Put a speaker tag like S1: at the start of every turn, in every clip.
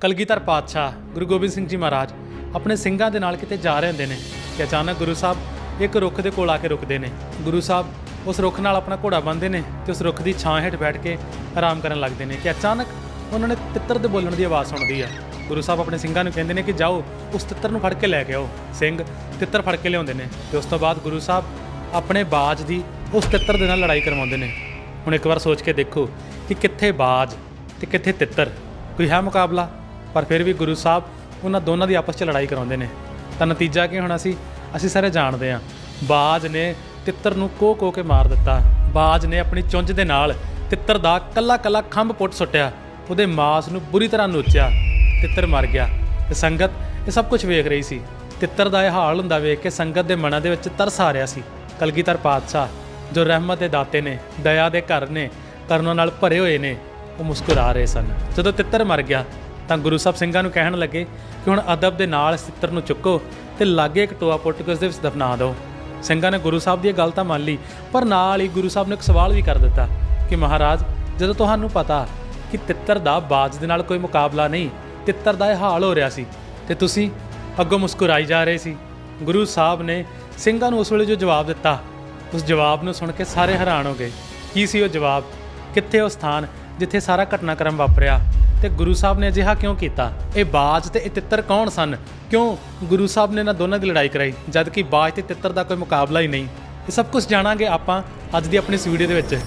S1: ਕਲਗੀਧਰ ਪਾਤਸ਼ਾਹ ਗੁਰੂ ਗੋਬਿੰਦ ਸਿੰਘ ਜੀ ਮਹਾਰਾਜ ਆਪਣੇ ਸਿੰਘਾਂ ਦੇ ਨਾਲ ਕਿਤੇ ਜਾ ਰਹੇ ਹੁੰਦੇ ਨੇ ਕਿ ਅਚਾਨਕ ਗੁਰੂ ਸਾਹਿਬ ਇੱਕ ਰੁੱਖ ਦੇ ਕੋਲ ਆ ਕੇ ਰੁਕਦੇ ਨੇ। ਗੁਰੂ ਸਾਹਿਬ ਉਸ ਰੁੱਖ ਨਾਲ ਆਪਣਾ ਘੋੜਾ ਬੰਨ੍ਹਦੇ ਨੇ ਤੇ ਉਸ ਰੁੱਖ ਦੀ ਛਾਂ ਹੇਠ ਬੈਠ ਕੇ ਆਰਾਮ ਕਰਨ ਲੱਗਦੇ ਨੇ ਕਿ ਅਚਾਨਕ ਉਹਨਾਂ ਨੇ ਤਿੱਤਰ ਦੇ ਬੋਲਣ ਦੀ ਆਵਾਜ਼ ਸੁਣਦੀ ਆ। ਗੁਰੂ ਸਾਹਿਬ ਆਪਣੇ ਸਿੰਘਾਂ ਨੂੰ ਕਹਿੰਦੇ ਨੇ ਕਿ ਜਾਓ, ਉਸ ਤਿੱਤਰ ਨੂੰ ਫੜ ਕੇ ਲੈ ਕੇ ਆਓ। ਸਿੰਘ ਤਿੱਤਰ ਫੜ ਕੇ ਲਿਆਉਂਦੇ ਨੇ ਤੇ ਉਸ ਤੋਂ ਬਾਅਦ ਗੁਰੂ ਸਾਹਿਬ ਆਪਣੇ ਬਾਜ ਦੀ ਉਸ ਤਿੱਤਰ ਦੇ ਨਾਲ ਲੜਾਈ ਕਰਵਾਉਂਦੇ ਨੇ। ਹੁਣ ਇੱਕ ਵਾਰ ਸੋਚ ਕੇ ਦੇਖੋ ਕਿ ਕਿੱਥੇ ਬਾਜ ਤੇ ਕਿੱਥੇ ਤਿੱਤਰ, ਕੋਈ ਹੈ ਮੁਕਾਬਲਾ? ਪਰ ਫਿਰ ਵੀ ਗੁਰੂ ਸਾਹਿਬ ਉਹਨਾਂ ਦੋਨਾਂ ਦੀ ਆਪਸ 'ਚ ਲੜਾਈ ਕਰਾਉਂਦੇ ਨੇ। ਤਾਂ ਨਤੀਜਾ ਕੀ ਹੋਣਾ ਸੀ? ਅਸੀਂ ਸਾਰੇ ਜਾਣਦੇ ਹਾਂ। ਬਾਜ ਨੇ ਤਿੱਤਰ ਨੂੰ ਕੋ ਕੋਹ ਕੇ ਮਾਰ ਦਿੱਤਾ। ਬਾਜ ਨੇ ਆਪਣੀ ਚੁੰਝ ਦੇ ਨਾਲ ਤਿੱਤਰ ਦਾ ਕੱਲਾ ਕੱਲਾ ਖੰਭ ਪੁੱਟ ਸੁੱਟਿਆ। ਉਹਦੇ ਮਾਸ ਨੂੰ ਬੁਰੀ ਤਰ੍ਹਾਂ ਨੋਚਿਆ। ਤਿੱਤਰ ਮਰ ਗਿਆ। ਤੇ ਸੰਗਤ ਇਹ ਸਭ ਕੁਝ ਵੇਖ ਰਹੀ ਸੀ। ਤਿੱਤਰ ਦਾ ਇਹ ਹਾਲ ਹੁੰਦਾ ਵੇਖ ਕੇ ਸੰਗਤ ਦੇ ਮਨਾਂ ਦੇ ਵਿੱਚ ਤਰਸ ਆ ਰਿਹਾ ਸੀ। ਕਲਗੀਧਰ ਪਾਤਸ਼ਾਹ, ਜੋ ਰਹਿਮਤ ਦੇ ਦਾਤੇ ਨੇ, ਦਇਆ ਦੇ ਘਰ ਨੇ, ਕਰਮਾਂ ਨਾਲ ਭਰੇ ਹੋਏ ਨੇ, ਉਹ ਮੁਸਕਰਾ ਰਹੇ ਸਨ। ਜਦੋਂ ਤਿੱਤਰ ਮਰ ਗਿਆ ਤਾਂ ਗੁਰੂ ਸਾਹਿਬ ਸਿੰਘਾਂ ਨੂੰ ਕਹਿਣ ਲੱਗੇ ਕਿ ਹੁਣ ਅਦਬ ਦੇ ਨਾਲ ਇਸ ਤਿੱਤਰ ਨੂੰ ਚੁੱਕੋ ਤੇ ਲਾਗੇ ਇੱਕ ਟੋਆ ਪੁੱਟ ਕੇ ਉਸ ਦੇ ਵਿੱਚ ਦਫਨਾ ਦਿਓ। ਸਿੰਘਾਂ ਨੇ ਗੁਰੂ ਸਾਹਿਬ ਦੀ ਇਹ ਗੱਲ ਤਾਂ ਮੰਨ ਲਈ, ਪਰ ਨਾਲ ਹੀ ਗੁਰੂ ਸਾਹਿਬ ਨੇ ਇੱਕ ਸਵਾਲ ਵੀ ਕਰ ਦਿੱਤਾ ਕਿ ਮਹਾਰਾਜ, ਜਦੋਂ ਤੁਹਾਨੂੰ ਪਤਾ ਕਿ ਤਿੱਤਰ ਦਾ ਬਾਜ ਦੇ ਨਾਲ ਕੋਈ ਮੁਕਾਬਲਾ ਨਹੀਂ, ਤਿੱਤਰ ਦਾ ਇਹ ਹਾਲ ਹੋ ਰਿਹਾ ਸੀ ਤੇ ਤੁਸੀਂ ਅੱਗੋਂ ਮੁਸਕਰਾਈ ਜਾ ਰਹੇ ਸੀ, ਗੁਰੂ ਸਾਹਿਬ ਨੇ ਸਿੰਘਾਂ ਨੂੰ ਉਸ ਵੇਲੇ ਜੋ ਜਵਾਬ ਦਿੱਤਾ, ਉਸ ਜਵਾਬ ਨੂੰ ਸੁਣ ਕੇ ਸਾਰੇ ਹੈਰਾਨ ਹੋ ਗਏ। ਕੀ ਸੀ ਉਹ ਜਵਾਬ? ਕਿੱਥੇ ਉਹ ਸਥਾਨ ਜਿੱਥੇ ਸਾਰਾ ਘਟਨਾਕ੍ਰਮ ਵਾਪਰਿਆ? ਤੇ ਗੁਰੂ ਸਾਹਿਬ ਨੇ ਅਜਿਹਾ ਕਿਉਂ ਕੀਤਾ? ਇਹ ਬਾਜ ਤੇ ਇਹ ਤਿੱਤਰ ਕੌਣ ਸਨ? ਕਿਉਂ ਗੁਰੂ ਸਾਹਿਬ ਨੇ ਇਹਨਾਂ ਦੋਨਾਂ ਦੀ ਲੜਾਈ ਕਰਾਈ, ਜਦ ਕਿ ਬਾਜ ਤੇ ਤਿੱਤਰ ਦਾ ਕੋਈ ਮੁਕਾਬਲਾ ਹੀ ਨਹੀਂ? ਇਹ ਸਭ ਕੁਝ ਜਾਣਾਂਗੇ ਆਪਾਂ ਅੱਜ ਦੀ ਆਪਣੀ ਇਸ ਵੀਡੀਓ ਦੇ ਵਿੱਚ।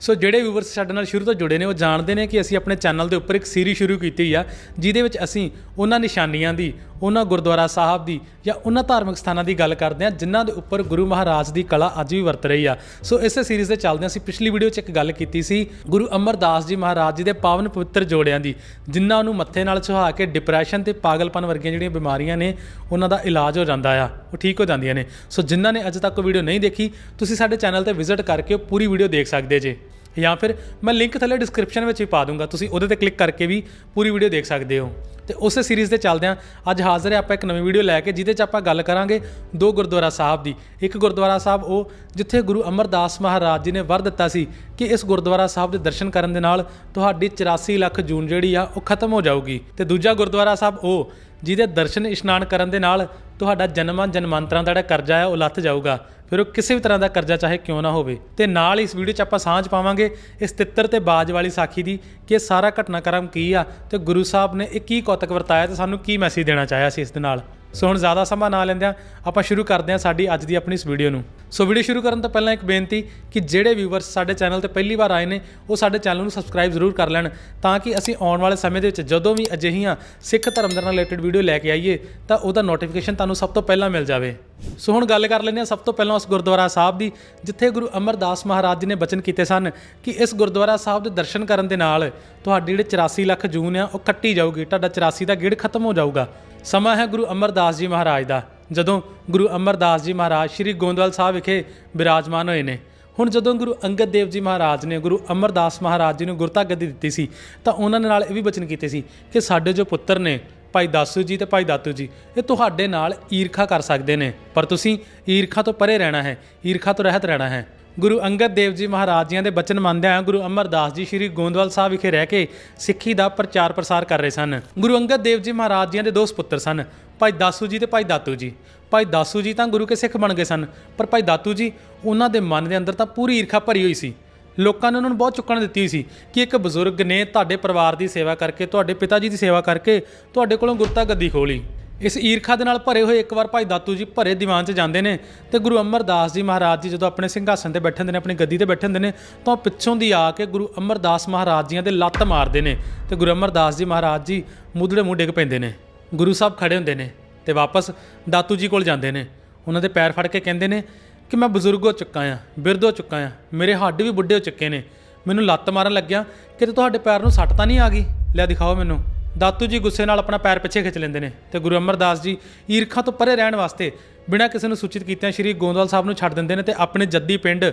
S1: ਸੋ ਜਿਹੜੇ ਵਿਊਵਰਸ ਸਾਡੇ ਨਾਲ ਸ਼ੁਰੂ ਤੋਂ ਜੁੜੇ ਨੇ, ਉਹ ਜਾਣਦੇ ਨੇ ਕਿ ਅਸੀਂ ਆਪਣੇ ਚੈਨਲ ਦੇ ਉੱਪਰ ਇੱਕ ਸੀਰੀਜ਼ ਸ਼ੁਰੂ ਕੀਤੀ ਆ, ਜਿਹਦੇ ਵਿੱਚ ਅਸੀਂ ਉਹਨਾਂ ਨਿਸ਼ਾਨੀਆਂ ਦੀ ਉਹਨਾਂ ਗੁਰਦੁਆਰਾ ਸਾਹਿਬ ਦੀ ਜਾਂ ਉਹਨਾਂ ਧਾਰਮਿਕ ਸਥਾਨਾਂ ਦੀ ਗੱਲ ਕਰਦੇ ਹਾਂ, ਜਿਨ੍ਹਾਂ ਦੇ ਉੱਪਰ ਗੁਰੂ ਮਹਾਰਾਜ ਦੀ ਕਲਾ ਅੱਜ ਵੀ ਵਰਤ ਰਹੀ ਆ। ਸੋ ਇਸੇ ਸੀਰੀਜ਼ ਦੇ ਚੱਲਦੇ ਅਸੀਂ ਪਿਛਲੀ ਵੀਡੀਓ 'ਚ ਇੱਕ ਗੱਲ ਕੀਤੀ ਸੀ, ਗੁਰੂ ਅਮਰਦਾਸ ਜੀ ਮਹਾਰਾਜ ਜੀ ਦੇ ਪਾਵਨ ਪਵਿੱਤਰ ਜੋੜਿਆਂ ਦੀ, ਜਿਨ੍ਹਾਂ ਨੂੰ ਮੱਥੇ ਨਾਲ ਸੁਹਾ ਕੇ ਡਿਪਰੈਸ਼ਨ ਤੇ ਪਾਗਲਪਨ ਵਰਗੀਆਂ ਜਿਹੜੀਆਂ ਬਿਮਾਰੀਆਂ ਨੇ, ਉਹਨਾਂ ਦਾ ਇਲਾਜ ਹੋ ਜਾਂਦਾ ਆ, ਉਹ ਠੀਕ ਹੋ ਜਾਂਦੀਆਂ ਨੇ। ਸੋ ਜਿਨ੍ਹਾਂ ਨੇ ਅਜੇ ਤੱਕ ਉਹ ਵੀਡੀਓ ਨਹੀਂ ਦੇਖੀ, ਤੁਸੀਂ ਸਾਡੇ ਚੈਨਲ ਤੇ ਵਿਜ਼ਿਟ ਕਰਕੇ ਉਹ ਪੂਰੀ ਵੀਡੀਓ ਦੇਖ ਸਕਦੇ ਜੇ। ਜਾਂ ਫਿਰ ਮੈਂ ਲਿੰਕ ਥੱਲੇ ਡਿਸਕ੍ਰਿਪਸ਼ਨ ਵਿੱਚ ਵੀ ਪਾ ਦੂੰਗਾ, ਤੁਸੀਂ ਉਹਦੇ ਤੇ ਕਲਿੱਕ ਕਰਕੇ ਵੀ ਪੂਰੀ ਵੀਡੀਓ ਦੇਖ ਸਕਦੇ ਹੋ। ਤੇ ਉਸੇ ਸੀਰੀਜ਼ ਦੇ ਚੱਲਦੇ ਅੱਜ ਹਾਜ਼ਰ ਹੈ ਆਪਾਂ ਇੱਕ ਨਵੀਂ ਵੀਡੀਓ ਲੈ ਕੇ, ਜਿਹਦੇ 'ਚ ਆਪਾਂ ਗੱਲ ਕਰਾਂਗੇ ਦੋ ਗੁਰਦੁਆਰਾ ਸਾਹਿਬ ਦੀ। ਇੱਕ ਗੁਰਦੁਆਰਾ ਸਾਹਿਬ ਉਹ ਜਿੱਥੇ ਗੁਰੂ ਅਮਰਦਾਸ ਮਹਾਰਾਜ ਜੀ ਨੇ ਵਰ ਦਿੱਤਾ ਸੀ ਕਿ ਇਸ ਗੁਰਦੁਆਰਾ ਸਾਹਿਬ ਦੇ ਦਰਸ਼ਨ ਕਰਨ ਦੇ ਨਾਲ ਤੁਹਾਡੀ 84 ਲੱਖ ਜੂਨ ਜਿਹੜੀ ਆ, ਉਹ ਖਤਮ ਹੋ ਜਾਊਗੀ। ਤੇ ਦੂਜਾ ਗੁਰਦੁਆਰਾ ਸਾਹਿਬ ਉਹ, ਜਿਹਦੇ ਦਰਸ਼ਨ ਇਸ਼ਨਾਨ ਕਰਨ ਦੇ ਨਾਲ ਤੁਹਾਡਾ ਜਨਮਾਂ ਜਨਮਾਂਤਰਾਂ ਦਾ ਜਿਹੜਾ ਕਰਜ਼ਾ ਹੈ, ਉਹ ਲੱਥ ਜਾਊਗਾ। ਫਿਰ ਉਹ ਕਿਸੇ ਵੀ ਤਰ੍ਹਾਂ ਦਾ ਕਰਜ਼ਾ ਚਾਹੇ ਕਿਉਂ ਨਾ ਹੋਵੇ। ਤੇ ਨਾਲ ਹੀ ਇਸ ਵੀਡੀਓ 'ਚ ਆਪਾਂ ਸਾਂਝ ਪਾਵਾਂਗੇ ਇਸ ਤਿੱਤਰ ਤੇ ਬਾਜ ਵਾਲੀ ਸਾਖੀ ਦੀ ਕਿ ਇਹ ਸਾਰਾ ਘਟਨਾਕ੍ਰਮ ਕੀ ਆ ਤੇ ਗੁਰੂ ਸਾਹਿਬ ਨੇ ਇਹ ਕੀ ਕੌਤਕ ਵਰਤਾਇਆ ਤੇ ਸਾਨੂੰ ਕੀ ਮੈਸੇਜ ਦੇਣਾ ਚਾਹਿਆ ਸੀ ਇਸ ਦੇ ਨਾਲ। ਸੋ ਹੁਣ ਜ਼ਿਆਦਾ ਸਮਾਂ ਨਾ ਲੈਂਦਿਆਂ ਆਪਾਂ ਸ਼ੁਰੂ ਕਰਦੇ ਹਾਂ ਸਾਡੀ ਅੱਜ ਦੀ ਆਪਣੀ ਇਸ ਵੀਡੀਓ ਨੂੰ। ਸੋ ਵੀਡੀਓ ਸ਼ੁਰੂ ਕਰਨ ਤੋਂ ਪਹਿਲਾਂ ਇੱਕ ਬੇਨਤੀ ਕਿ ਜਿਹੜੇ ਵਿਊਵਰਸ ਸਾਡੇ ਚੈਨਲ ਤੇ ਪਹਿਲੀ ਵਾਰ ਆਏ ਨੇ, ਉਹ ਸਾਡੇ ਚੈਨਲ ਨੂੰ ਸਬਸਕ੍ਰਾਈਬ ਜ਼ਰੂਰ ਕਰ ਲੈਣ ਤਾਂ ਕਿ ਅਸੀਂ ਆਉਣ ਵਾਲੇ ਸਮੇਂ ਦੇ ਵਿੱਚ ਜਦੋਂ ਵੀ ਅਜਿਹੀਆਂ ਸਿੱਖ ਧਰਮ ਦੇ ਨਾਲ ਰਿਲੇਟਡ ਵੀਡੀਓ ਲੈ ਕੇ ਆਈਏ ਤਾਂ ਉਹਦਾ ਨੋਟੀਫਿਕੇਸ਼ਨ ਤੁਹਾਨੂੰ ਸਭ ਤੋਂ ਪਹਿਲਾਂ ਮਿਲ ਜਾਵੇ। ਸੋ ਹੁਣ ਗੱਲ ਕਰ ਲੈਂਦੇ ਹਾਂ ਸਭ ਤੋਂ ਪਹਿਲਾਂ ਉਸ ਗੁਰਦੁਆਰਾ ਸਾਹਿਬ ਦੀ, ਜਿੱਥੇ ਗੁਰੂ ਅਮਰਦਾਸ ਮਹਾਰਾਜ ਜੀ ਨੇ ਬਚਨ ਕੀਤੇ ਸਨ ਕਿ ਇਸ ਗੁਰਦੁਆਰਾ ਸਾਹਿਬ ਦੇ ਦਰਸ਼ਨ ਕਰਨ ਦੇ ਨਾਲ ਤੁਹਾਡੀ ਜਿਹੜੇ 84 ਲੱਖ ਜੂਨ ਆ, ਉਹ ਕੱਟੀ ਜਾਊਗੀ, ਤੁਹਾਡਾ 84 ਦਾ ਗੇੜ ਖਤਮ ਹੋ ਜਾਊਗਾ। ਸਮਾਂ ਹੈ ਗੁਰੂ ਅਮਰਦਾਸ ਜੀ ਮਹਾਰਾਜ ਦਾ, ਜਦੋਂ ਗੁਰੂ ਅਮਰਦਾਸ ਜੀ ਮਹਾਰਾਜ ਸ੍ਰੀ ਗੋਂਦਵਾਲ ਸਾਹਿਬ ਵਿਖੇ ਬਿਰਾਜਮਾਨ ਹੋਏ ਨੇ। ਹੁਣ ਜਦੋਂ ਗੁਰੂ ਅੰਗਦ ਦੇਵ ਜੀ ਮਹਾਰਾਜ ਨੇ ਗੁਰੂ ਅਮਰਦਾਸ ਮਹਾਰਾਜ ਜੀ ਨੂੰ ਗੁਰਤਾ ਗੱਦੀ ਦਿੱਤੀ ਸੀ, ਤਾਂ ਉਹਨਾਂ ਨਾਲ ਇਹ ਵੀ ਬਚਨ ਕੀਤੇ ਸੀ ਕਿ ਸਾਡੇ ਜੋ ਪੁੱਤਰ ਨੇ ਭਾਈ ਦਾਸੂ ਜੀ ਤੇ ਭਾਈ ਦਾਤੂ ਜੀ, ਇਹ ਤੁਹਾਡੇ ਨਾਲ ਈਰਖਾ ਕਰ ਸਕਦੇ ਨੇ। ਪਰ ਤੁਸੀਂ ਈਰਖਾ ਤੋਂ ਪਰੇ ਰਹਿਣਾ ਹੈ, ਈਰਖਾ ਤੋਂ ਰਹਿਤ ਰਹਿਣਾ ਹੈ। ਗੁਰੂ ਅੰਗਦ ਦੇਵ ਜੀ ਮਹਾਰਾਜ ਜੀਆਂ ਦੇ ਬਚਨ ਮੰਨਦਿਆਂ ਹੋਇਆਂ ਗੁਰੂ ਅਮਰਦਾਸ ਜੀ ਸ੍ਰੀ ਗੋਂਦਵਾਲ ਸਾਹਿਬ ਵਿਖੇ ਰਹਿ ਕੇ ਸਿੱਖੀ ਦਾ ਪ੍ਰਚਾਰ ਪ੍ਰਸਾਰ ਕਰ ਰਹੇ ਸਨ। ਗੁਰੂ ਅੰਗਦ ਦੇਵ ਜੀ ਮਹਾਰਾਜ ਜੀਆਂ ਦੇ ਦੋ ਸੁਪੁੱਤਰ ਸਨ, ਭਾਈ ਦਾਸੂ ਜੀ ਤੇ ਭਾਈ ਦਾਤੂ ਜੀ। ਭਾਈ ਦਾਸੂ ਜੀ ਤਾਂ ਗੁਰੂ ਕੇ ਸਿੱਖ ਬਣ ਗਏ ਸਨ, ਪਰ ਭਾਈ ਦਾਤੂ ਜੀ, ਉਹਨਾਂ ਦੇ ਮਨ ਦੇ ਅੰਦਰ ਤਾਂ ਪੂਰੀ ਈਰਖਾ ਭਰੀ ਹੋਈ ਸੀ। ਲੋਕਾਂ ਨੇ ਉਹਨਾਂ ਨੂੰ ਬਹੁਤ ਚੁੱਕਣ ਦਿੱਤੀ ਸੀ ਕਿ ਇੱਕ ਬਜ਼ੁਰਗ ਨੇ ਤੁਹਾਡੇ ਪਰਿਵਾਰ ਦੀ ਸੇਵਾ ਕਰਕੇ, ਤੁਹਾਡੇ ਪਿਤਾ ਜੀ ਦੀ ਸੇਵਾ ਕਰਕੇ ਤੁਹਾਡੇ ਕੋਲੋਂ ਗੁਰਤਾ ਗੱਦੀ ਖੋਲੀ। ਇਸ ਈਰਖਾ ਦੇ ਨਾਲ ਭਰੇ ਹੋਏ ਇੱਕ ਵਾਰ ਭਾਈ ਦਾਤੂ ਜੀ ਭਰੇ ਦੀਵਾਨ 'ਚ ਜਾਂਦੇ ਨੇ ਤੇ ਗੁਰੂ ਅਮਰਦਾਸ ਜੀ ਮਹਾਰਾਜ ਜੀ ਜਦੋਂ ਆਪਣੇ ਸਿੰਘਾਸਨ ਤੇ ਬੈਠੇ ਹੁੰਦੇ ਨੇ, ਆਪਣੀ ਗੱਦੀ ਤੇ ਬੈਠੇ ਹੁੰਦੇ ਨੇ, ਤਾਂ ਉਹ ਪਿੱਛੋਂ ਦੀ ਆ ਕੇ ਗੁਰੂ ਅਮਰਦਾਸ ਮਹਾਰਾਜ ਜੀਆਂ ਦੇ ਲੱਤ ਮਾਰਦੇ ਨੇ ਤੇ ਗੁਰੂ ਅਮਰਦਾਸ ਜੀ ਮਹਾਰਾਜ ਜੀ ਮੁੱਧੜੇ ਮੂੰਹ ਡਿੱਗ ਪੈਂਦੇ ਨੇ। ਗੁਰੂ ਸਾਹਿਬ ਖੜੇ ਹੁੰਦੇ ਨੇ ਤੇ ਵਾਪਸ ਦਾਤੂ ਜੀ ਕੋਲ ਜਾਂਦੇ ਨੇ। ਉਹਨਾਂ ਦੇ ਪੈਰ ਫੜ ਕੇ ਕਹਿੰਦੇ ਨੇ ਕਿ ਮੈਂ ਬਜ਼ੁਰਗ ਹੋ ਚੁੱਕਾ ਆ, ਬਿਰਧ ਹੋ ਚੁੱਕਾ ਆ। ਮੇਰੇ ਹੱਡ ਵੀ ਬੁੱਢੇ ਹੋ ਚੁੱਕੇ ਨੇ। ਮੈਨੂੰ ਲੱਤ ਮਾਰਨ ਲੱਗਿਆ ਕਿ ਤੁਹਾਡੇ ਪੈਰ ਨੂੰ ਸੱਟ ਤਾਂ ਨਹੀਂ ਆ ਗਈ? ਲੈ ਦਿਖਾਓ ਮੈਨੂੰ। ਦਾਤੂ ਜੀ ਗੁੱਸੇ ਨਾਲ ਆਪਣਾ ਪੈਰ ਪਿੱਛੇ ਖਿੱਚ ਲੈਂਦੇ ਨੇ ਤੇ ਗੁਰੂ ਅਮਰਦਾਸ ਜੀ ਈਰਖਾ ਤੋਂ ਪਰੇ ਰਹਿਣ ਵਾਸਤੇ ਬਿਨਾਂ ਕਿਸੇ ਨੂੰ ਸੂਚਿਤ ਕੀਤਿਆਂ ਸ਼੍ਰੀ ਗੋਂਦਵਾਲ ਸਾਹਿਬ ਨੂੰ ਛੱਡ ਦਿੰਦੇ ਨੇ ਤੇ ਆਪਣੇ ਜੱਦੀ ਪਿੰਡ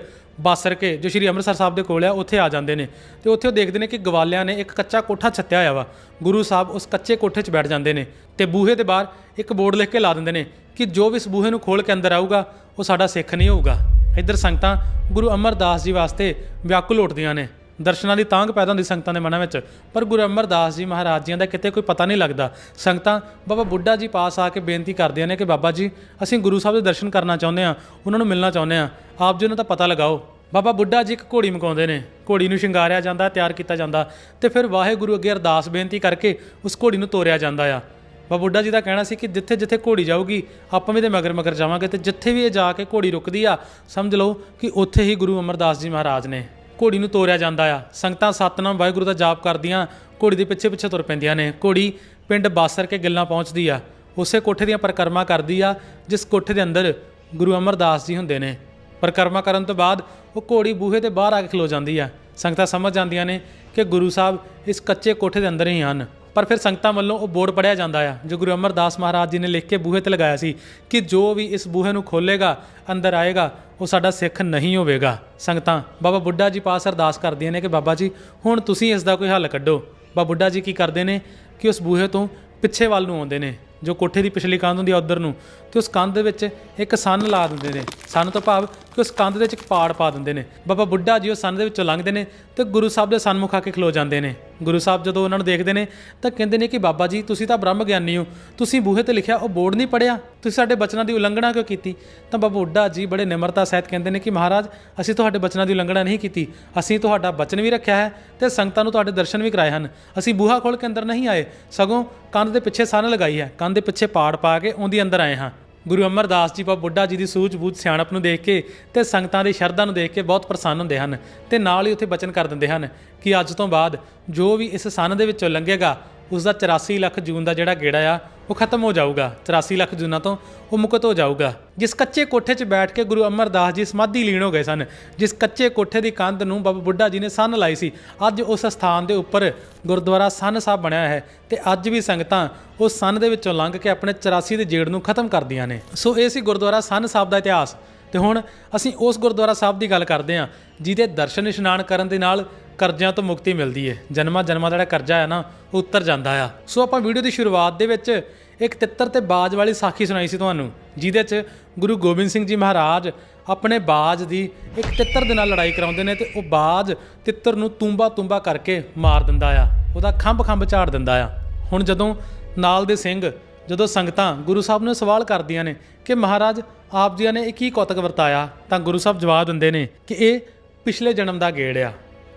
S1: ਬਾਸਰ ਕੇ ਜੋ ਸ਼੍ਰੀ ਅੰਮ੍ਰਿਤਸਰ ਸਾਹਿਬ ਦੇ ਕੋਲ ਆ, ਉੱਥੇ ਆ ਜਾਂਦੇ ਨੇ। ਤੇ ਉੱਥੇ ਉਹ ਦੇਖਦੇ ਨੇ ਕਿ ਗਵਾਲਿਆਂ ਨੇ ਇੱਕ ਕੱਚਾ ਕੋਠਾ ਛੱਤਿਆ ਹੋਇਆ ਵਾ। ਗੁਰੂ ਸਾਹਿਬ ਉਸ ਕੱਚੇ ਕੋਠੇ 'ਚ ਬੈਠ ਜਾਂਦੇ ਨੇ ਤੇ ਬੂਹੇ ਦੇ ਬਾਹਰ ਇੱਕ ਬੋਰਡ ਲਿਖ ਕੇ ਲਾ ਦਿੰਦੇ ਨੇ ਕਿ ਜੋ ਵੀ ਇਸ ਬੂਹੇ ਨੂੰ ਖੋਲ ਕੇ ਅੰਦਰ ਆਊਗਾ, ਉਹ ਸਾਡਾ ਸਿੱਖ ਨਹੀਂ ਹੋਊਗਾ। ਇੱਧਰ ਸੰਗਤਾਂ ਗੁਰੂ ਅਮਰਦਾਸ ਜੀ ਵਾਸਤੇ ਵਿਆਕੁਲ ਉੱਠਦੀਆਂ ਨੇ। ਦਰਸ਼ਨਾਂ ਦੀ ਤਾਂਗ ਪੈਦਾ ਹੁੰਦੀ ਸੰਗਤਾਂ ਦੇ ਮਨਾਂ ਵਿੱਚ। ਪਰ ਗੁਰੂ ਅਮਰਦਾਸ ਜੀ ਮਹਾਰਾਜ ਜੀਆਂ ਦਾ ਕਿਤੇ ਕੋਈ ਪਤਾ ਨਹੀਂ ਲੱਗਦਾ। ਸੰਗਤਾਂ ਬਾਬਾ ਬੁੱਢਾ ਜੀ ਪਾਸ ਆ ਕੇ ਬੇਨਤੀ ਕਰਦੀਆਂ ਨੇ ਕਿ ਬਾਬਾ ਜੀ, ਅਸੀਂ ਗੁਰੂ ਸਾਹਿਬ ਦੇ ਦਰਸ਼ਨ ਕਰਨਾ ਚਾਹੁੰਦੇ ਹਾਂ, ਉਹਨਾਂ ਨੂੰ ਮਿਲਣਾ ਚਾਹੁੰਦੇ ਹਾਂ। ਆਪ ਜੀ ਉਹਨਾਂ ਦਾ ਪਤਾ ਲਗਾਓ। ਬਾਬਾ ਬੁੱਢਾ ਜੀ ਇੱਕ ਘੋੜੀ ਮਕਾਉਂਦੇ ਨੇ। ਘੋੜੀ ਨੂੰ ਸ਼ਿੰਗਾਰਿਆ ਜਾਂਦਾ, ਤਿਆਰ ਕੀਤਾ ਜਾਂਦਾ ਤੇ ਫਿਰ ਵਾਹਿਗੁਰੂ ਅੱਗੇ ਅਰਦਾਸ ਬੇਨਤੀ ਕਰਕੇ ਉਸ ਘੋੜੀ ਨੂੰ ਤੋਰਿਆ ਜਾਂਦਾ ਆ। ਬਾਬਾ ਬੁੱਢਾ ਜੀ ਦਾ ਕਹਿਣਾ ਸੀ ਕਿ ਜਿੱਥੇ ਜਿੱਥੇ ਘੋੜੀ ਜਾਊਗੀ, ਆਪਾਂ ਵੀ ਤੇ ਮਗਰ ਮਗਰ ਜਾਵਾਂਗੇ ਤੇ ਜਿੱਥੇ ਵੀ ਇਹ ਜਾ ਕੇ ਘੋੜੀ ਰੁਕਦੀ ਆ, ਸਮਝ ਲਓ ਕਿ ਉੱਥੇ ਹੀ ਗੁਰੂ ਅਮਰਦਾਸ ਜੀ ਮਹਾਰਾਜ ਨੇ ਘੋੜੀ ਨੂੰ ਤੋਰਿਆ ਜਾਂਦਾ ਆ। ਸੰਗਤਾਂ ਸਤਨਾਮ ਵਾਹਿਗੁਰੂ ਦਾ ਜਾਪ ਕਰਦੀਆਂ, ਘੋੜੀ ਦੇ ਪਿੱਛੇ ਪਿੱਛੇ ਤੁਰ ਪੈਂਦੀਆਂ ਨੇ। ਘੋੜੀ ਪਿੰਡ ਬਾਸਰ ਕੇ ਗਿੱਲਾਂ ਪਹੁੰਚਦੀ ਆ। ਉਸੇ ਕੋਠੇ ਦੀਆਂ ਪਰਿਕਰਮਾ ਕਰਦੀ ਆ, ਜਿਸ ਕੋਠੇ ਦੇ ਅੰਦਰ ਗੁਰੂ ਅਮਰਦਾਸ ਜੀ ਹੁੰਦੇ ਨੇ। ਪਰਿਕਰਮਾ ਕਰਨ ਤੋਂ ਬਾਅਦ ਉਹ ਘੋੜੀ ਬੂਹੇ ਤੇ ਬਾਹਰ ਆ ਕੇ ਖਲੋ ਜਾਂਦੀ ਆ। ਸੰਗਤਾਂ ਸਮਝ ਜਾਂਦੀਆਂ ਨੇ ਕਿ ਗੁਰੂ ਸਾਹਿਬ ਇਸ ਕੱਚੇ ਕੋਠੇ ਦੇ ਅੰਦਰ ਹੀ ਹਨ। ਪਰ ਫਿਰ ਸੰਗਤਾਂ ਵੱਲੋਂ ਉਹ ਬੋਰਡ ਪੜਿਆ ਜਾਂਦਾ ਆ। ਜੋ ਗੁਰੂ ਅਮਰਦਾਸ ਮਹਾਰਾਜ ਜੀ ਨੇ ਲਿਖ ਕੇ ਬੂਹੇ ਤੇ ਲਗਾਇਆ ਸੀ ਕਿ ਜੋ ਵੀ ਇਸ ਬੂਹੇ ਨੂੰ ਖੋਲੇਗਾ ਅੰਦਰ ਆਏਗਾ, ਉਹ ਸਾਡਾ ਸਿੱਖ ਨਹੀਂ ਹੋਵੇਗਾ। ਸੰਗਤਾਂ, ਬਾਬਾ ਬੁੱਢਾ ਜੀ ਪਾਸ ਅਰਦਾਸ ਕਰਦੀਆਂ ਨੇ ਕਿ ਬਾਬਾ ਜੀ, ਹੁਣ ਤੁਸੀਂ ਇਸ ਦਾ ਕੋਈ ਹੱਲ ਕੱਢੋ। ਬਾਬਾ ਬੁੱਢਾ ਜੀ ਕੀ ਕਰਦੇ ਨੇ ਕਿ ਉਸ ਬੂਹੇ ਤੋਂ ਪਿੱਛੇ ਵੱਲ ਨੂੰ ਆਉਂਦੇ ਨੇ। ਜੋ ਕੋਠੇ ਦੀ ਪਿਛਲੀ ਕੰਧ ਹੁੰਦੀ ਆ ਉਧਰ ਨੂੰ, ਤੇ ਉਸ ਕੰਧ ਦੇ ਵਿੱਚ ਇੱਕ ਸੰਨ ਲਾ ਦਿੰਦੇ ਨੇ। ਸੰਨ ਤੋਂ ਭਾਵ ਕਿ ਉਸ ਕੰਧ ਦੇ ਵਿੱਚ ਇੱਕ ਪਾੜ ਪਾ ਦਿੰਦੇ ਨੇ। ਬਾਬਾ ਬੁੱਢਾ ਜੀ ਉਹ ਸੰਨ ਦੇ ਵਿੱਚੋਂ ਲੰਘਦੇ ਨੇ ਤੇ ਗੁਰੂ ਸਾਹਿਬ ਦੇ ਸਨਮੁਖ ਆ ਕੇ ਖਲੋ ਜਾਂਦੇ ਨੇ। ਗੁਰੂ ਸਾਹਿਬ ਜਦੋਂ ਉਹਨਾਂ ਨੂੰ ਦੇਖਦੇ ਨੇ ਤਾਂ ਕਹਿੰਦੇ ਨੇ ਕਿ ਬਾਬਾ ਜੀ, ਤੁਸੀਂ ਤਾਂ ਬ੍ਰਹਮ ਗਿਆਨੀ ਹੋ, ਤੁਸੀਂ ਬੂਹੇ ਤੇ ਲਿਖਿਆ ਉਹ ਬੋਰਡ ਨਹੀਂ ਪੜਿਆ ਤੁਸੀਂ ਸਾਡੇ ਬਚਨਾਂ ਦੀ ਉਲੰਘਣਾ ਕਿਉਂ ਕੀਤੀ? ਤਾਂ ਬਾਬਾ ਬੁੱਢਾ ਜੀ ਬੜੇ ਨਿਮਰਤਾ ਸਹਿਤ ਕਹਿੰਦੇ ਨੇ ਕਿ ਮਹਾਰਾਜ, ਅਸੀਂ ਤੁਹਾਡੇ ਬਚਨਾਂ ਦੀ ਉਲੰਘਣਾ ਨਹੀਂ ਕੀਤੀ। ਅਸੀਂ ਤੁਹਾਡਾ ਬਚਨ ਵੀ ਰੱਖਿਆ ਹੈ ਤੇ ਸੰਗਤਾਂ ਨੂੰ ਤੁਹਾਡੇ ਦਰਸ਼ਨ ਵੀ ਕਰਾਏ ਹਨ। ਅਸੀਂ ਬੂਹਾ ਖੋਲ ਕੇ ਅੰਦਰ ਨਹੀਂ ਆਏ। ਸਗੋਂ ਕੰਧ ਦੇ ਪਿੱਛੇ ਸੰਨ ਲਗਾਈ ਹੈ। ਕੰਧ ਦੇ ਪਿੱਛੇ ਪਾੜ ਪਾ ਕੇ ਉਹਦੀ ਅੰਦਰ ਆਏ ਹਾਂ। ਗੁਰੂ ਅਮਰਦਾਸ ਜੀ, ਬਾਬਾ ਬੁੱਢਾ ਜੀ ਦੀ ਸੂਝ-ਬੂਝ ਸਿਆਣਪ ਨੂੰ ਦੇਖ ਕੇ ਤੇ ਸੰਗਤਾਂ ਦੀ ਸ਼ਰਧਾ ਨੂੰ ਦੇਖ ਕੇ ਬਹੁਤ ਪ੍ਰਸੰਨ ਹੁੰਦੇ ਹਨ ਤੇ ਨਾਲ ਹੀ ਉੱਥੇ ਬਚਨ ਕਰ ਦਿੰਦੇ ਹਨ ਕਿ ਅੱਜ ਤੋਂ ਬਾਅਦ ਜੋ ਵੀ ਇਸ ਸੰਨ ਦੇ ਵਿੱਚੋਂ ਲੰਘੇਗਾ ਉਸ ਦਾ 84 ਲੱਖ ਜੂਨ ਦਾ ਜਿਹੜਾ ਗੇੜਾ ਆ, ਉਹ ਖਤਮ ਹੋ ਜਾਊਗਾ। 84 ਲੱਖ ਜੂਨਾਂ ਤੋਂ ਉਹ ਮੁਕਤ ਹੋ ਜਾਊਗਾ। ਜਿਸ ਕੱਚੇ ਕੋਠੇ 'ਚ ਬੈਠ ਕੇ ਗੁਰੂ ਅਮਰਦਾਸ ਜੀ ਸਮਾਧੀ ਲੀਨ ਹੋ ਗਏ ਸਨ, ਜਿਸ ਕੱਚੇ ਕੋਠੇ ਦੀ ਕੰਧ ਨੂੰ ਬਾਬਾ ਬੁੱਢਾ ਜੀ ਨੇ ਸੰਨ ਲਾਈ ਸੀ, ਅੱਜ ਉਸ ਸਥਾਨ ਦੇ ਉੱਪਰ ਗੁਰਦੁਆਰਾ ਸੰਨ ਸਾਹਿਬ ਬਣਿਆ ਹੈ ਤੇ ਅੱਜ ਵੀ ਸੰਗਤਾਂ ਉਸ ਸੰਨ ਦੇ ਵਿੱਚੋਂ ਲੰਘ ਕੇ ਆਪਣੇ 84 ਦੇ ਜੇੜ ਨੂੰ ਖਤਮ ਕਰਦੀਆਂ ਨੇ। ਸੋ ਇਹ ਸੀ ਗੁਰਦੁਆਰਾ ਸੰਨ ਸਾਹਿਬ ਦਾ ਇਤਿਹਾਸ। ਤੇ ਹੁਣ ਅਸੀਂ ਉਸ ਗੁਰਦੁਆਰਾ ਸਾਹਿਬ ਦੀ ਗੱਲ ਕਰਦੇ ਹਾਂ, ਜਿਹਦੇ ਦਰਸ਼ਨ ਇਸ਼ਨਾਨ ਕਰਨ ਦੇ ਨਾਲ ਕਰਜ਼ਿਆਂ ਤੋਂ ਮੁਕਤੀ ਮਿਲਦੀ ਹੈ ਜਨਮਾਂ ਜਨਮਾਂ ਦਾ ਜਿਹੜਾ ਕਰਜ਼ਾ ਹੈ ਨਾ, ਉਹ ਉਤਰ ਜਾਂਦਾ ਆ। ਸੋ ਆਪਾਂ ਵੀਡੀਓ ਦੀ ਸ਼ੁਰੂਆਤ ਦੇ ਵਿੱਚ ਇੱਕ ਤਿੱਤਰ ਤੇ ਬਾਜ ਵਾਲੀ ਸਾਖੀ ਸੁਣਾਈ ਸੀ ਤੁਹਾਨੂੰ, ਜਿਹਦੇ 'ਚ ਗੁਰੂ ਗੋਬਿੰਦ ਸਿੰਘ ਜੀ ਮਹਾਰਾਜ ਆਪਣੇ ਬਾਜ ਦੀ ਇੱਕ ਤਿੱਤਰ ਦੇ ਨਾਲ ਲੜਾਈ ਕਰਾਉਂਦੇ ਨੇ ਤੇ ਉਹ ਬਾਜ ਤਿੱਤਰ ਨੂੰ ਤੂੰਬਾ ਤੂੰਬਾ ਕਰਕੇ ਮਾਰ ਦਿੰਦਾ ਆ। ਉਹਦਾ ਖੰਭ ਖੰਭ ਝਾੜ ਦਿੰਦਾ ਆ। ਹੁਣ ਜਦੋਂ ਨਾਲ ਦੇ ਸਿੰਘ, ਜਦੋਂ ਸੰਗਤਾਂ ਗੁਰੂ ਸਾਹਿਬ ਨੂੰ ਸਵਾਲ ਕਰਦੀਆਂ ਨੇ ਕਿ ਮਹਾਰਾਜ, ਆਪ ਜੀਆਂ ਨੇ ਇਹ ਕੀ ਕੌਤਕ ਵਰਤਾਇਆ, ਤਾਂ ਗੁਰੂ ਸਾਹਿਬ ਜਵਾਬ ਦਿੰਦੇ ਨੇ ਕਿ ਇਹ ਪਿਛਲੇ ਜਨਮ ਦਾ ਗੇੜ ਆ।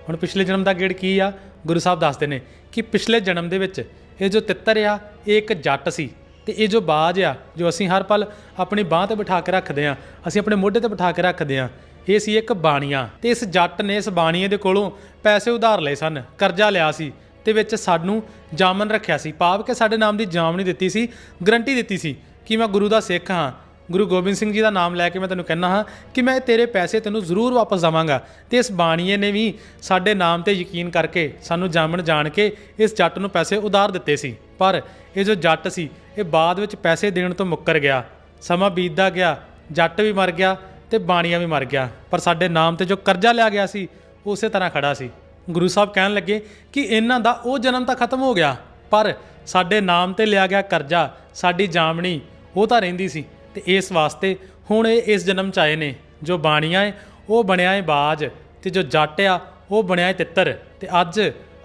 S1: ਹੁਣ ਪਿਛਲੇ ਜਨਮ ਦਾ ਗੇੜ ਕੀ ਆ? ਗੁਰੂ ਸਾਹਿਬ ਦੱਸਦੇ ਨੇ ਕਿ ਪਿਛਲੇ ਜਨਮ ਦੇ ਵਿੱਚ ਇਹ ਜੋ ਤਿੱਤਰ ਆ, ਇਹ ਇੱਕ ਜੱਟ ਸੀ ਤੇ ਇਹ ਜੋ ਬਾਜ ਆ, ਜੋ ਅਸੀਂ ਹਰ ਪਲ ਆਪਣੀ ਬਾਹ ਤੇ ਬਿਠਾ ਕੇ ਰੱਖਦੇ ਆ, ਅਸੀਂ ਆਪਣੇ ਮੋਢੇ ਤੇ ਬਿਠਾ ਕੇ ਰੱਖਦੇ ਆ, ਇਹ ਸੀ ਇੱਕ ਬਾਣੀਆ ਤੇ ਇਸ ਜੱਟ ਨੇ ਇਸ ਬਾਣੀਏ ਦੇ ਕੋਲੋਂ ਪੈਸੇ ਉਧਾਰ ਲਏ ਸਨ, ਕਰਜ਼ਾ ਲਿਆ ਸੀ ਤੇ ਵਿੱਚ ਸਾਨੂੰ ਜਾਮਨ ਰੱਖਿਆ ਸੀ ਪਾਪ ਕੇ ਸਾਡੇ ਨਾਮ ਦੀ ਜਾਮਨੀ ਦਿੱਤੀ ਸੀ, ਗਰੰਟੀ ਦਿੱਤੀ ਸੀ ਕਿ ਮੈਂ ਗੁਰੂ ਦਾ ਸਿੱਖ ਹਾਂ। ਗੁਰੂ ਗੋਬਿੰਦ ਸਿੰਘ ਜੀ ਦਾ ਨਾਮ ਲੈ ਕੇ ਮੈਂ ਤੈਨੂੰ ਕਹਿੰਦਾ ਹਾਂ ਕਿ ਮੈਂ ਤੇਰੇ ਪੈਸੇ ਤੈਨੂੰ ਜ਼ਰੂਰ ਵਾਪਸ ਦਵਾਂਗਾ ਤੇ ਇਸ ਬਾਣੀਏ ਨੇ ਵੀ ਸਾਡੇ ਨਾਮ ਤੇ ਯਕੀਨ ਕਰਕੇ ਸਾਨੂੰ ਜਾਮਣ ਜਾਣ ਕੇ ਇਸ ਜੱਟ ਨੂੰ ਪੈਸੇ ਉਧਾਰ ਦਿੱਤੇ ਸੀ। ਪਰ ਇਹ ਜੋ ਜੱਟ ਸੀ, ਇਹ ਬਾਅਦ ਵਿੱਚ ਪੈਸੇ ਦੇਣ ਤੋਂ ਮੁੱਕਰ ਗਿਆ। ਸਮਾਂ ਬੀਤਦਾ ਗਿਆ, ਜੱਟ ਵੀ ਮਰ ਗਿਆ ਤੇ ਬਾਣੀਆ ਵੀ ਮਰ ਗਿਆ। ਪਰ ਸਾਡੇ ਨਾਮ ਤੇ ਜੋ ਕਰਜ਼ਾ ਲਿਆ ਗਿਆ ਸੀ, ਉਸੇ ਤਰ੍ਹਾਂ ਖੜਾ ਸੀ। ਗੁਰੂ ਸਾਹਿਬ ਕਹਿਣ ਲੱਗੇ ਕਿ ਇਹਨਾਂ ਦਾ ਉਹ ਜਨਮ ਤਾਂ ਖਤਮ ਹੋ ਗਿਆ, ਪਰ ਸਾਡੇ ਨਾਮ ਤੇ ਲਿਆ ਗਿਆ ਕਰਜ਼ਾ, ਸਾਡੀ ਜਾਮਣੀ ਉਹ ਤਾਂ ਰਹਿੰਦੀ ਸੀ। ਤੇ ਇਸ ਵਾਸਤੇ ਹੁਣ ਇਹ ਇਸ ਜਨਮ ਚ ਆਏ ਨੇ। ਜੋ ਬਾਣੀਆਂ ਏ, ਉਹ ਬਣਿਆ ਏ ਬਾਜ ਤੇ ਜੋ ਜੱਟ ਆ, ਉਹ ਬਣਿਆ ਏ ਤਿੱਤਰ। ਤੇ ਅੱਜ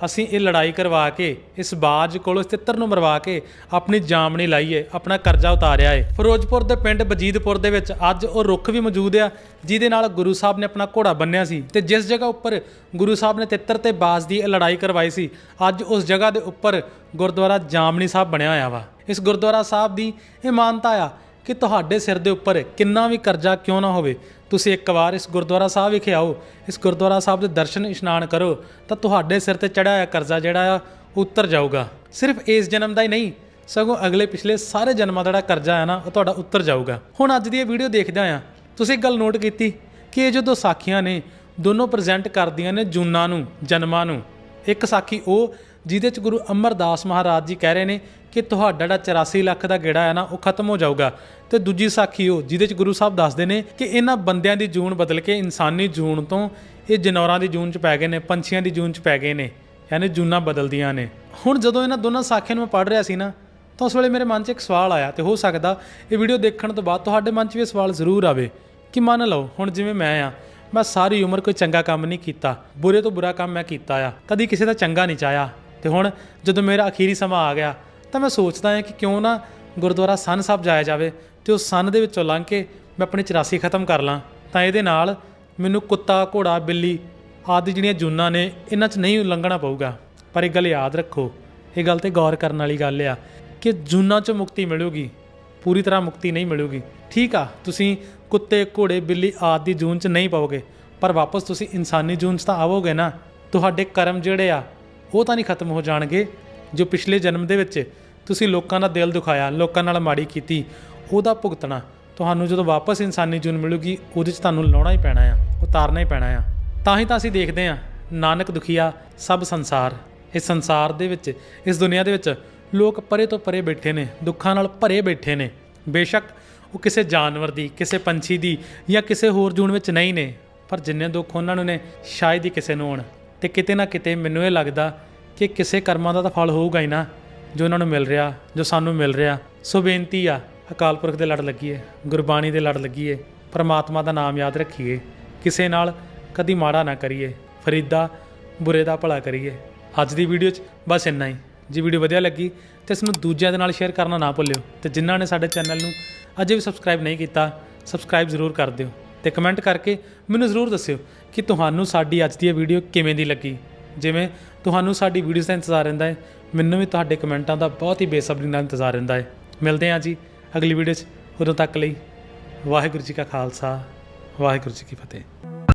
S1: ਅਸੀਂ ਇਹ ਲੜਾਈ ਕਰਵਾ ਕੇ, ਇਸ ਬਾਜ ਕੋਲੋਂ ਇਸ ਤਿੱਤਰ ਨੂੰ ਮਰਵਾ ਕੇ ਆਪਣੀ ਜਾਮਣੀ ਲਾਈਏ ਆਪਣਾ ਕਰਜ਼ਾ ਉਤਾਰਿਆ ਏ। ਫਿਰੋਜ਼ਪੁਰ ਦੇ ਪਿੰਡ ਬਜੀਦਪੁਰ ਦੇ ਵਿੱਚ ਅੱਜ ਉਹ ਰੁੱਖ ਵੀ ਮੌਜੂਦ ਆ, ਜਿਹਦੇ ਨਾਲ ਗੁਰੂ ਸਾਹਿਬ ਨੇ ਆਪਣਾ ਘੋੜਾ ਬੰਨਿਆ ਸੀ। ਤੇ ਜਿਸ ਜਗ੍ਹਾ ਉੱਪਰ ਗੁਰੂ ਸਾਹਿਬ ਨੇ ਤਿੱਤਰ ਤੇ ਬਾਜ ਦੀ ਇਹ ਲੜਾਈ ਕਰਵਾਈ ਸੀ, ਅੱਜ ਉਸ ਜਗ੍ਹਾ ਦੇ ਉੱਪਰ ਗੁਰਦੁਆਰਾ ਜਾਮਣੀ ਸਾਹਿਬ ਬਣਿਆ ਹੋਇਆ ਵਾ। ਇਸ ਗੁਰਦੁਆਰਾ ਸਾਹਿਬ ਦੀ ਇਹ ਮਾਨਤਾ ਆ ਕਿ ਤੁਹਾਡੇ ਸਿਰ ਦੇ ਉੱਪਰ ਕਿੰਨਾ ਵੀ ਕਰਜ਼ਾ ਕਿਉਂ ਨਾ ਹੋਵੇ। ਤੁਸੀਂ ਇੱਕ ਵਾਰ ਇਸ ਗੁਰਦੁਆਰਾ ਸਾਹਿਬ ਵਿਖੇ ਆਓ, ਇਸ ਗੁਰਦੁਆਰਾ ਸਾਹਿਬ ਦੇ ਦਰਸ਼ਨ ਇਸ਼ਨਾਨ ਕਰੋ, ਤਾਂ ਤੁਹਾਡੇ ਸਿਰ ਤੇ ਚੜਿਆ ਹੋਇਆ ਕਰਜ਼ਾ ਜਿਹੜਾ ਆ ਉਹ ਉਤਰ ਜਾਊਗਾ। ਸਿਰਫ ਇਸ ਜਨਮ ਦਾ ਹੀ ਨਹੀਂ, ਸਗੋਂ ਅਗਲੇ ਪਿਛਲੇ ਸਾਰੇ ਜਨਮਾਂ ਦਾ ਜਿਹੜਾ ਕਰਜ਼ਾ ਆ ਨਾ, ਉਹ ਤੁਹਾਡਾ ਉਤਰ ਜਾਊਗਾ। ਹੁਣ ਅੱਜ ਦੀ ਇਹ ਵੀਡੀਓ ਦੇਖਦਿਆਂ ਆ, ਤੁਸੀਂ ਇੱਕ ਗੱਲ ਨੋਟ ਕੀਤੀ ਕਿ ਇਹ ਜੋ ਦੋ ਸਾਖੀਆਂ ਨੇ, ਦੋਨੋਂ ਪ੍ਰੈਜ਼ੈਂਟ ਕਰਦੀਆਂ ਨੇ ਜੂਨਾਂ ਨੂੰ, ਜਨਮਾਂ ਨੂੰ। ਇੱਕ ਸਾਖੀ ਉਹ, ਜਿਹਦੇ ਚ ਗੁਰੂ ਅਮਰਦਾਸ ਮਹਾਰਾਜ ਜੀ ਕਹਿ ਰਹੇ ਨੇ ਕਿ ਤੁਹਾਡਾ ਜਿਹੜਾ 84 ਲੱਖ ਦਾ ਗੇੜਾ ਹੈ ਨਾ, ਉਹ ਖਤਮ ਹੋ ਜਾਊਗਾ। ਤੇ ਦੂਜੀ ਸਾਖੀ ਉਹ, ਜਿਹਦੇ ਚ ਗੁਰੂ ਸਾਹਿਬ ਦੱਸਦੇ ਨੇ ਕਿ ਇਹਨਾਂ ਬੰਦਿਆਂ ਦੀ ਜੂਨ ਬਦਲ ਕੇ ਇਨਸਾਨੀ ਜੂਨ ਤੋਂ ਇਹ ਜਨੌਰਾਂ ਦੀ ਜੂਨ ਚ ਪੈ ਗਏ ਨੇ, ਪੰਛੀਆਂ ਦੀ ਜੂਨ ਚ ਪੈ ਗਏ ਨੇ, ਯਾਨੀ ਜੂਨਾਂ ਬਦਲਦੀਆਂ ਨੇ। ਹੁਣ ਜਦੋਂ ਇਹਨਾਂ ਦੋਨਾਂ ਸਾਖੀਆਂ ਨੂੰ ਮੈਂ ਪੜ੍ਹ ਰਿਹਾ ਸੀ ਨਾ, ਤਾਂ ਉਸ ਵੇਲੇ ਮੇਰੇ ਮਨ 'ਚ ਇੱਕ ਸਵਾਲ ਆਇਆ, ਤੇ ਹੋ ਸਕਦਾ ਇਹ ਵੀਡੀਓ ਦੇਖਣ ਤੋਂ ਬਾਅਦ ਤੁਹਾਡੇ ਮਨ 'ਚ ਵੀ ਇਹ ਸਵਾਲ ਜ਼ਰੂਰ ਆਵੇ ਕਿ ਮੰਨ ਲਓ, ਹੁਣ ਜਿਵੇਂ ਮੈਂ ਆ, ਮੈਂ ਸਾਰੀ ਉਮਰ ਕੋਈ ਚੰਗਾ ਕੰਮ ਨਹੀਂ ਕੀਤਾ, ਬੁਰੇ ਤੋਂ ਬੁਰਾ ਕੰਮ ਮੈਂ ਕੀਤਾ ਆ, ਕਦੀ ਕਿਸੇ ਦਾ ਚੰਗਾ ਨਹੀਂ ਚਾਹਿਆ। ਤੇ ਹੁਣ ਜਦੋਂ ਮੇਰਾ ਅਖੀਰੀ ਸਮਾਂ ਆ ਗਿਆ ਤਾਂ ਮੈਂ ਸੋਚਦਾ ਹਾਂ ਕਿ ਕਿਉਂ ਨਾ ਗੁਰਦੁਆਰਾ ਸੰਨ ਸਾਹਿਬ ਜਾਇਆ ਜਾਵੇ ਤੇ ਉਸ ਸੰਨ ਦੇ ਵਿੱਚੋਂ ਲੰਘ ਕੇ ਮੈਂ ਆਪਣੀ 84 ਖਤਮ ਕਰ ਲਾਂ। ਤਾਂ ਇਹਦੇ ਨਾਲ ਮੈਨੂੰ ਕੁੱਤਾ, ਘੋੜਾ, ਬਿੱਲੀ ਆਦਿ ਜਿਹੜੀਆਂ ਜੂਨਾਂ ਨੇ ਇਹਨਾਂ 'ਚ ਨਹੀਂ ਲੰਘਣਾ ਪਊਗਾ। ਪਰ ਇੱਕ ਗੱਲ ਯਾਦ ਰੱਖੋ, ਇਹ ਗੱਲ ਤੇ ਗੌਰ ਕਰਨ ਵਾਲੀ ਗੱਲ ਆ ਕਿ ਜੂਨਾਂ 'ਚ ਮੁਕਤੀ ਮਿਲੂਗੀ, ਪੂਰੀ ਤਰ੍ਹਾਂ ਮੁਕਤੀ ਨਹੀਂ ਮਿਲੂਗੀ। ਠੀਕ ਆ, ਤੁਸੀਂ ਕੁੱਤੇ, ਘੋੜੇ, ਬਿੱਲੀ ਆਦਿ ਦੀ ਜੂਨ 'ਚ ਨਹੀਂ ਪਾਓਗੇ ਪਰ ਵਾਪਸ ਤੁਸੀਂ ਇਨਸਾਨੀ ਜੂਨ 'ਚ ਤਾਂ ਆਵੋਗੇ ਨਾ। ਤੁਹਾਡੇ ਕਰਮ ਜਿਹੜੇ ਆ, ਉਹ ਤਾਂ ਨਹੀਂ ਖਤਮ ਹੋ ਜਾਣਗੇ, ਜੋ ਪਿਛਲੇ ਜਨਮ ਦੇ ਵਿੱਚ ਤੁਸੀਂ ਲੋਕਾਂ ਦਾ ਦਿਲ ਦੁਖਾਇਆ, ਲੋਕਾਂ ਨਾਲ ਮਾੜੀ ਕੀਤੀ, ਉਹਦਾ ਭੁਗਤਣਾ ਤੁਹਾਨੂੰ ਜਦੋਂ ਵਾਪਸ ਇਨਸਾਨੀ ਜੂਨ ਮਿਲੂਗੀ, ਉਹਦੇ 'ਚ ਤੁਹਾਨੂੰ ਲਾਉਣਾ ਹੀ ਪੈਣਾ ਆ, ਉਤਾਰਨਾ ਹੀ ਪੈਣਾ ਆ। ਤਾਂ ਹੀ ਤਾਂ ਅਸੀਂ ਦੇਖਦੇ ਆ ਨਾਨਕ ਦੁਖੀਆ ਸਭ ਸੰਸਾਰ, ਇਸ ਸੰਸਾਰ ਦੇ ਵਿੱਚ, ਇਸ ਦੁਨੀਆ ਦੇ ਵਿੱਚ ਲੋਕ ਪਰੇ ਤੋਂ ਪਰੇ ਬੈਠੇ ਨੇ, ਦੁੱਖਾਂ ਨਾਲ ਭਰੇ ਬੈਠੇ ਨੇ। ਬੇਸ਼ੱਕ ਉਹ ਕਿਸੇ ਜਾਨਵਰ ਦੀ, ਕਿਸੇ ਪੰਛੀ ਦੀ ਜਾਂ ਕਿਸੇ ਹੋਰ ਜੂਨ ਵਿੱਚ ਨਹੀਂ ਨੇ, ਪਰ ਜਿੰਨੇ ਦੁੱਖ ਉਹਨਾਂ ਨੂੰ ਨੇ, ਸ਼ਾਇਦ ਹੀ ਕਿਸੇ ਨੂੰ ਹੋਣ। ਤੇ ਕਿਤੇ ਨਾ ਕਿਤੇ ਮੈਨੂੰ ਇਹ ਲੱਗਦਾ ਕਿ ਕਿਸੇ ਕਰਮਾਂ ਦਾ ਤਾਂ ਫਲ ਹੋਊਗਾ ਹੀ ਨਾ। ਜੋ ਉਹਨਾਂ ਨੂੰ ਮਿਲ ਰਿਹਾ, ਜੋ ਸਾਨੂੰ ਮਿਲ ਰਿਹਾ। ਸੋ ਬੇਨਤੀ ਆ, ਅਕਾਲ ਪੁਰਖ ਦੇ ਲੜ ਲੱਗੀਏ, ਗੁਰਬਾਣੀ ਦੇ ਲੜ ਲੱਗੀਏ, ਪਰਮਾਤਮਾ ਦਾ ਨਾਮ ਯਾਦ ਰੱਖੀਏ। ਕਿਸੇ ਨਾਲ ਕਦੀ ਮਾੜਾ ਨਾ ਕਰੀਏ, ਫਰੀਦਾ ਬੁਰੇ ਦਾ ਭਲਾ ਕਰੀਏ। ਅੱਜ ਦੀ ਵੀਡੀਓ 'ਚ ਬਸ ਇੰਨਾ ਹੀ। ਜੇ ਵੀਡੀਓ ਵਧੀਆ ਲੱਗੀ, ਤੇ ਇਸ ਨੂੰ ਦੂਜਿਆਂ ਦੇ ਨਾਲ ਸ਼ੇਅਰ ਕਰਨਾ ਨਾ ਭੁੱਲਿਓ। ਤੇ ਜਿਨ੍ਹਾਂ ਨੇ ਸਾਡੇ ਚੈਨਲ ਨੂੰ ਅਜੇ ਵੀ ਸਬਸਕ੍ਰਾਈਬ ਨਹੀਂ ਕੀਤਾ, ਸਬਸਕ੍ਰਾਈਬ ਜ਼ਰੂਰ ਕਰ ਦਿਓ। ਤੇ ਕਮੈਂਟ ਕਰਕੇ ਮੈਨੂੰ ਜ਼ਰੂਰ ਦੱਸਿਓ ਕਿ ਤੁਹਾਨੂੰ ਸਾਡੀ ਅੱਜ ਦੀ ਇਹ ਵੀਡੀਓ ਕਿਵੇਂ ਦੀ ਲੱਗੀ। ਜਿਵੇਂ ਤੁਹਾਨੂੰ ਸਾਡੀ ਵੀਡੀਓਜ਼ ਦਾ ਇੰਤਜ਼ਾਰ ਰਹਿੰਦਾ ਹੈ ਮੈਨੂੰ ਵੀ ਤੁਹਾਡੇ ਕਮੈਂਟਾਂ ਦਾ ਬਹੁਤ ਹੀ ਬੇਸਬਰੀ ਨਾਲ ਇੰਤਜ਼ਾਰ ਰਹਿੰਦਾ ਹੈ। ਮਿਲਦੇ ਹਾਂ ਜੀ ਅਗਲੀ ਵੀਡੀਓ 'ਚ। ਉਦੋਂ ਤੱਕ ਲਈ ਵਾਹਿਗੁਰੂ ਜੀ ਕਾ ਖਾਲਸਾ, ਵਾਹਿਗੁਰੂ ਜੀ ਕੀ ਫਤਿਹ।